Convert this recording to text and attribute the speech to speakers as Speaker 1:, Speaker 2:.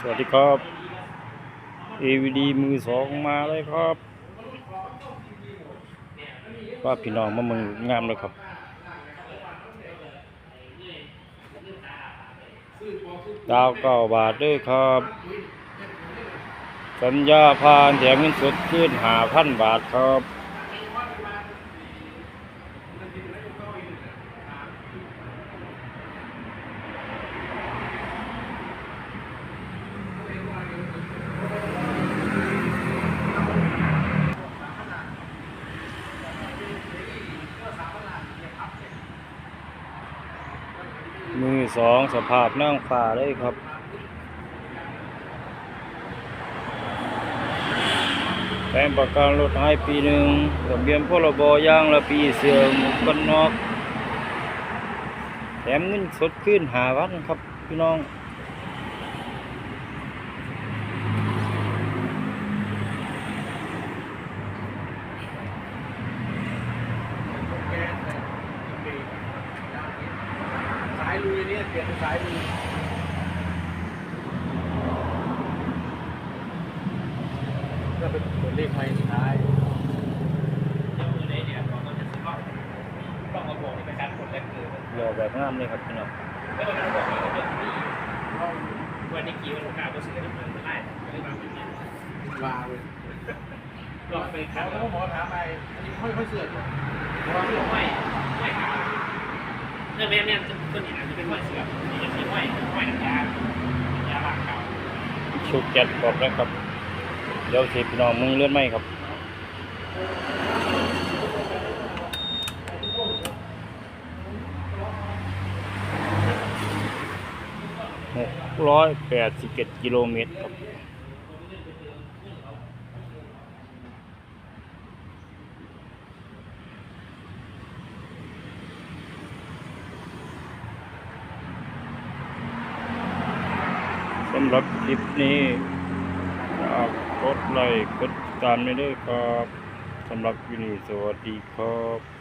Speaker 1: สวัสดีครับ AVD มือสองมาเลยครับ ว่าพี่น้องมามืองงามเลยครับดาวเก้าบาทด้วยครับ สัญญาพานแถมเงินสดขึ้นหาพันบาทครับ มือสองสภาพนั่งฝ่าเลยครับแปลงประกันรถให้ปีหนึ่งระเบียนพรบย่างละปีเสื่อมกกันนอก แถมเงินสดขึ้นหาวันครับ พี่น้อง
Speaker 2: ลี่ยเปลี่ยนสายลุยก็เป็นตัวเลขไม้สุดท้าย
Speaker 3: ต้องมาบอกในการผลแรกคือ
Speaker 1: หล่อแบบงามเลยครับพี่น้อง
Speaker 3: วันบอกว่าเรื่องนี้วันนี้กี่วันโอกาสก็ซื้อน้ำมันได้ไม่ได้มาเป็นนี้
Speaker 2: ลาเลย
Speaker 3: ลองไปครับ
Speaker 2: วเขาหมอถามไปอันนี้ค่อยๆเสื่อม
Speaker 3: ว่าไม่ไม่ไม่ เรื่อแม่แม่ต้นนี้อาจจะเป็นไหวเสือนี่จะเป็นไหวไหน้ำยายาล้างขา
Speaker 1: ชุกแจ็ดกรอบแล้วครับ เดี๋ยวสิพี่น้องมึงเลื่อนไหมครับหกร้อยแปดสิบเอ็ดกิโลเมตรครับำหรับคลิปนี้กดไลค์กดติดตามไม่ได้ครับสำหรับวินีสวัสดีครับ